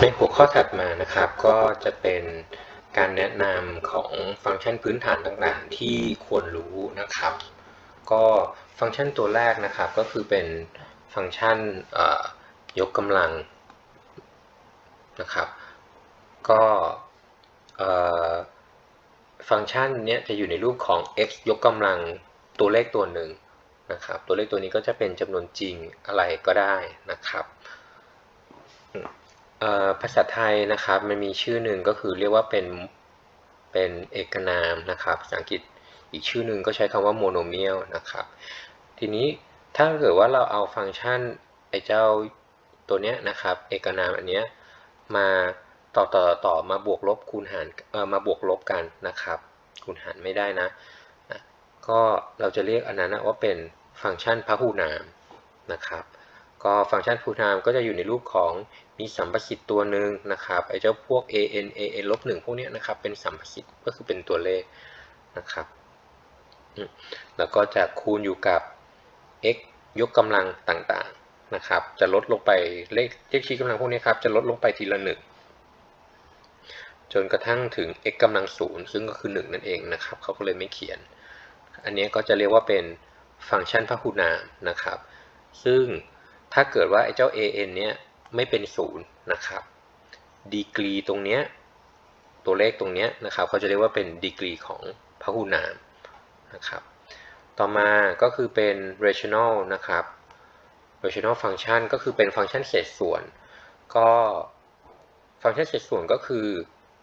ในหัวข้อถัดมานะครับก็จะเป็นการแนะนำของฟังก์ชันพื้นฐานต่างๆ ที่ควรรู้นะครับ ก็ฟังก์ชันตัวแรกนะครับก็คือเป็นฟังก์ชันยกกำลังนะครับ ก็ฟังก์ชันเนี้ยจะอยู่ในรูปของ x ยกกำลังตัวเลขตัวหนึ่งนะครับ ตัวเลขตัวนี้ก็จะเป็นจำนวนจริงอะไรก็ได้นะครับ ภาษาไทยนะครับมันมีชื่อหนึ่งก็คือเรียกว่าเป็นเป็นเอกนามนะครับภาษาอังกฤษอีกชื่อหนึ่งก็ใช้คำว่าโมโนเมียลนะครับ ทีนี้ถ้าเกิดว่าเราเอาฟังก์ชันไอ้เจ้าตัวเนี้ยนะครับ เอกนามอันเนี้ยมาต่อต่อต่อมาบวกลบคูณหารเอ่อมาบวกลบกันนะครับ คูณหารไม่ได้นะนะ ก็เราจะเรียกอันนั้นว่าเป็นฟังก์ชันพหูนามนะครับ ก็ฟังก์ชันพหูนามก็จะอยู่ในรูปของมีสัมประสิทธิ์ตัวหนึ่งนะครับไอ้เจ้าพวก an an ลบหนึ่งพวกนี้นะครับเป็นสัมประสิทธิ์ก็คือเป็นตัวเลขนะครับแล้วก็จะคูณอยู่กับ x ยกกำลังต่างๆนะครับ จะลดลงไปเลขเลขชี้กำลังพวกนี้ครับจะลดลงไปทีละหนึ่งจนกระทั่งถึง x กำลังศูนย์ซึ่งก็คือ 1 นั่นเองนะครับเขาก็เลยไม่เขียน อันนี้ก็จะเรียกว่าเป็นฟังก์ชันพหูนามนะครับ ซึ่ง ถ้าเกิดว่าไอ้เจ้า an เนี้ยไม่เป็นศูนย์นะครับ ดีกรีตรงเนี้ยตัวเลขตรงเนี้ยนะครับเขาจะเรียกว่าเป็นดีกรีของพหูนามนะครับ ต่อมาก็คือเป็น rational นะครับ rational function ก็คือเป็นฟังก์ชันเศษส่วน ก็ฟังก์ชันเศษส่วนก็คือ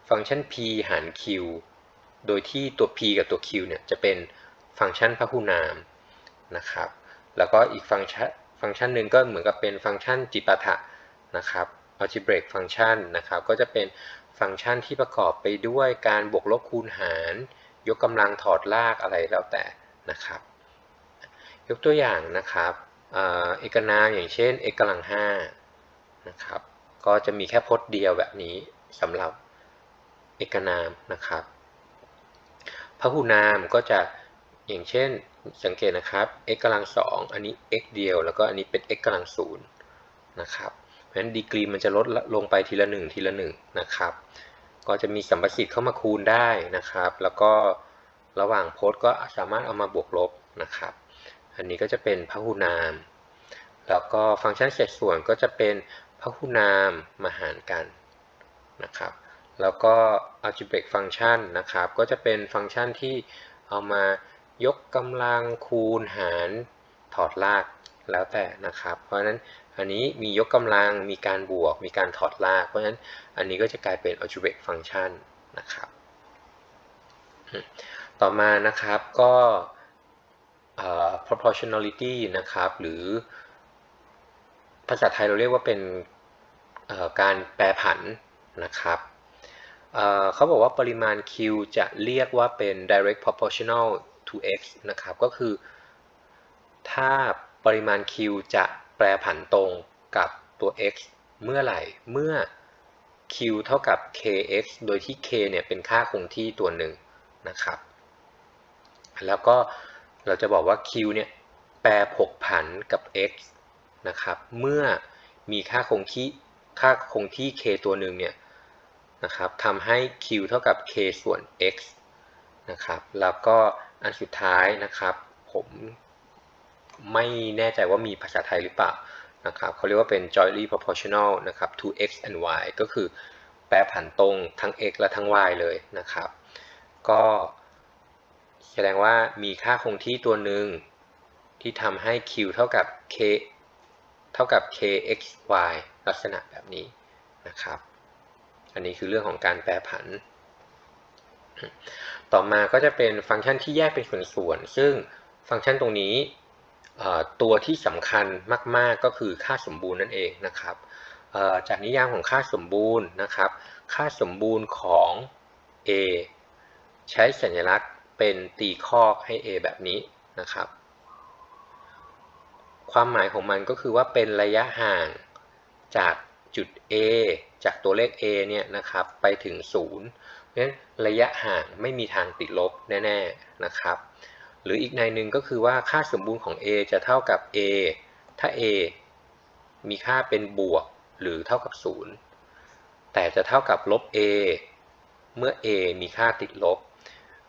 ฟังก์ชัน p หาร q โดยที่ตัว p กับตัว q เนี่ยจะเป็นฟังก์ชันพหูนามนะครับ แล้วก็อีกฟังก์ชัน ฟังก์ชันหนึ่งก็เหมือนกับเป็นฟังก์ชันจิปาถะนะครับ algebraic function นะครับ ก็จะเป็นฟังก์ชันที่ประกอบไปด้วยการบวกลบคูณหาร ยกกำลังถอดรากอะไรแล้วแต่นะครับ ยกตัวอย่างนะครับเอกนามอย่างเช่น x กำลัง5นะครับ ก็จะมีแค่พจน์เดียวแบบนี้สำหรับเอกนามนะครับพหูนามก็จะ อย่างเช่นสังเกตนะครับ x กำลัง2อันนี้ x เดียว แล้วก็อันนี้เป็น x กำลัง0นะครับเพราะฉะนั้นดีกรีมันจะลดลงไปทีละ1ทีละ1นะครับ ก็จะมีสัมประสิทธิ์เข้ามาคูณได้นะครับ แล้วก็ระหว่างโพสก็สามารถเอามาบวกลบนะครับ อันนี้ก็จะเป็นพหูนาม แล้วก็ฟังก์ชันเศษส่วนก็จะเป็นพหูนามมาหารกันนะครับ แล้วก็ algebraic function นะครับ ก็จะเป็นฟังก์ชันที่เอามา ยกกำลังคูณหารถอดรากแล้วแต่นะครับ เพราะฉะนั้นอันนี้มียกกำลังมีการบวก มีการถอดราก เพราะฉะนั้นอันนี้ก็จะกลายเป็น algebraic function นะครับ ต่อมานะครับก็ proportionality นะครับ หรือภาษาไทยเราเรียกว่าเป็นการแปรผันนะครับเขาบอกว่าปริมาณ q จะเรียกว่าเป็น direct proportional to x นะครับ ก็คือ ถ้าปริมาณ q จะแปรผันตรงกับตัว x เมื่อไหร่ เมื่อ q เท่ากับ kx โดยที่ k เนี่ยเป็นค่าคงที่ตัวหนึ่งนะครับ แล้วก็เราจะบอกว่า q เนี่ยแปรผกผันกับ x นะครับ เมื่อมีค่าคงที่ค่าคงที่ k ตัวหนึ่งเนี่ยนะครับทำให้ q เท่ากับ k ส่วน x นะครับ แล้วก็ อันสุดท้ายนะครับ ผมไม่แน่ใจว่ามีภาษาไทยหรือเปล่านะครับเขาเรียกว่าเป็น jointly proportional นะครับ to x and y ก็คือแปรผันตรงทั้ง x และทั้ง y เลยนะครับ ก็แสดงว่ามีค่าคงที่ตัวหนึ่งที่ทำให้ q เท่ากับ k เท่ากับ kxy ลักษณะแบบนี้นะครับ อันนี้คือเรื่องของการแปรผัน ต่อมาก็จะเป็นฟังก์ชันที่แยกเป็นส่วนๆ ซึ่งฟังก์ชันตรงนี้ตัวที่สำคัญมาก ๆ ก็คือค่าสมบูรณ์นั่นเองนะครับจากนิยามของค่าสมบูรณ์นะครับ ค่าสมบูรณ์ของ a ใช้สัญลักษณ์เป็นตีคอกให้ a แบบนี้นะครับ ความหมายของมันก็คือว่าเป็นระยะห่างจากจุด a จากตัวเลข a เนี่ยนะครับไปถึง 0 เพราะฉะนั้นระยะห่างไม่มีทางติดลบแน่ๆนะครับ หรืออีกในหนึ่งก็คือว่าค่าสมบูรณ์ของ a จะเท่ากับ a ถ้า a มีค่าเป็นบวกหรือเท่ากับ 0 แต่จะเท่ากับลบ a เมื่อ a มีค่าติดลบ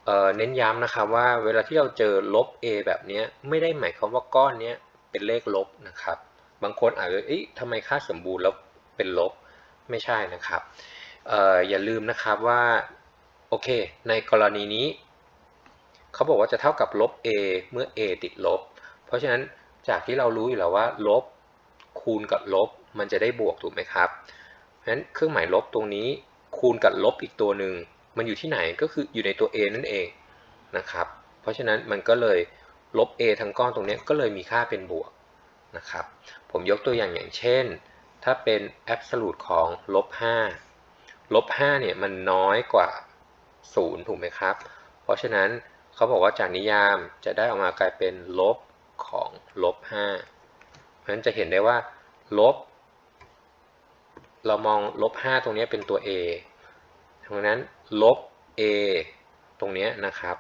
เเน้นย้ำนะครับว่าเวลาที่เราเจอลบ a แบบนี้ไม่ได้หมายความว่าก้อนนี้เป็นเลขลบนะครับ บางคนอาจจะเอ๊ะทำไมค่าสมบูรณ์แล้วเป็นลบไม่ใช่นะครับ อออย่าลืมนะครับว่าโอเค ในกรณีนี้ เขาบอกว่าจะเท่ากับลบ a เมื่อ a ติดลบ เพราะฉะนั้นจากที่เรารู้อยู่แล้วว่า ลบคูณกับลบ มันจะได้บวกถูกไหมครับเพราะฉะนั้นเครื่องหมายลบตรงนี้คูณกับลบอีกตัวหนึ่งมันอยู่ที่ไหนก็คืออยู่ในตัว a นั่นเองนะครับ เพราะฉะนั้นมันก็เลยลบ a ทั้งก้อนตรงนี้ก็เลยมีค่าเป็นบวกนะครับ ผมยกตัวอย่างอย่างเช่น ถ้าเป็น absolute ของลบ5 ลบ5เนี่ยมันน้อยกว่า 0 ถูกไหมครับ เพราะฉะนั้นเขาบอกว่าจากนิยามจะได้ออกมากลายเป็นลบของลบ5เพราะฉะนั้นจะเห็นได้ว่าลบ เรามองลบ5ตรงนี้เป็นตัว a ดังนั้นลบ a ตรงนี้นะครับ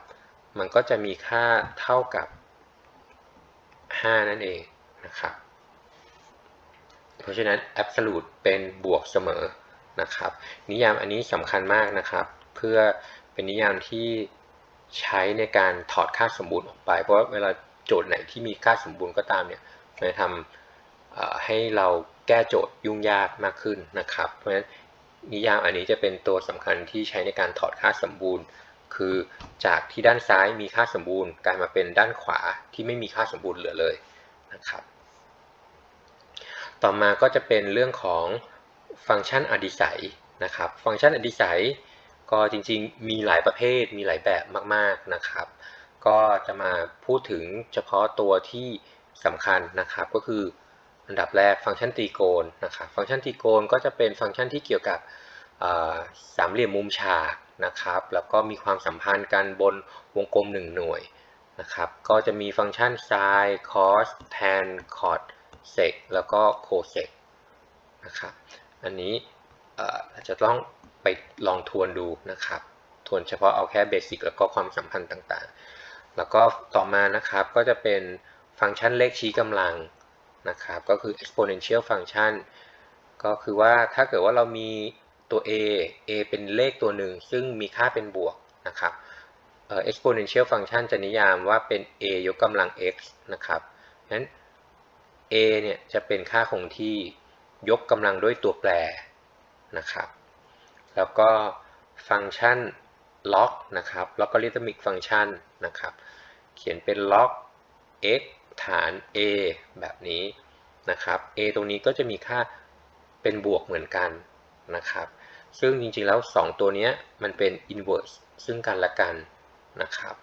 มันก็จะมีค่าเท่ากับ 5 นั่นเองนะครับ เพราะฉะนั้น absolute เป็นบวกเสมอ นะครับ นิยามอันนี้สำคัญมากนะครับ เพื่อเป็นนิยามที่ใช้ในการถอดค่าสมบูรณ์ออกไป เพราะเวลาโจทย์ไหนที่มีค่าสมบูรณ์ก็ตามเนี่ยมันจะทำให้เราแก้โจทย์ยุ่งยากมากขึ้นนะครับ เพราะฉะนั้นนิยามอันนี้จะเป็นตัวสำคัญที่ใช้ในการถอดค่าสมบูรณ์ คือจากที่ด้านซ้ายมีค่าสมบูรณ์กลายมาเป็นด้านขวาที่ไม่มีค่าสมบูรณ์เหลือเลยนะครับ ต่อมาก็จะเป็นเรื่องของ ฟังก์ชันอดิสัยนะครับ ฟังก์ชันอดิสัยก็จริงๆ มีหลายประเภท มีหลายแบบมากๆนะครับ ก็จะมาพูดถึงเฉพาะตัวที่สำคัญนะครับ ก็คืออันดับแรกฟังก์ชันตรีโกณนะครับ ฟังก์ชันตรีโกณก็จะเป็นฟังก์ชันที่เกี่ยวกับสามเหลี่ยมมุมฉากนะครับ แล้วก็มีความสัมพันธ์กันบนวงกลม 1 หน่วยนะครับ ก็จะมีฟังก์ชัน sin cos tan cot sec แล้วก็ cosec นะครับ อันนี้อาจจะต้องไปลองทวนดูนะครับ ทวนเฉพาะเอาแค่เบสิกแล้วก็ความสัมพันธ์ต่างๆ แล้วก็ต่อมานะครับก็จะเป็นฟังก์ชันเลขชี้กำลังนะครับ ก็คือ exponential function ก็คือว่าถ้าเกิดว่าเรามีตัว a a เป็นเลขตัวหนึ่งซึ่งมีค่าเป็นบวกนะครับ exponential function จะนิยามว่าเป็น a ยกกำลัง x นะครับนั้น a เนี่ยจะเป็นค่าคงที่ ยกกำลังด้วยตัวแปรนะครับ แล้วก็ฟังก์ชัน log นะครับ logarithmic function นะครับ เขียนเป็น log x ฐาน a แบบนี้นะครับ a ตรงนี้ก็จะมีค่าเป็นบวกเหมือนกันนะครับ ซึ่งจริงๆแล้ว 2 ตัวนี้มันเป็น inverse ซึ่งกันและกันนะครับ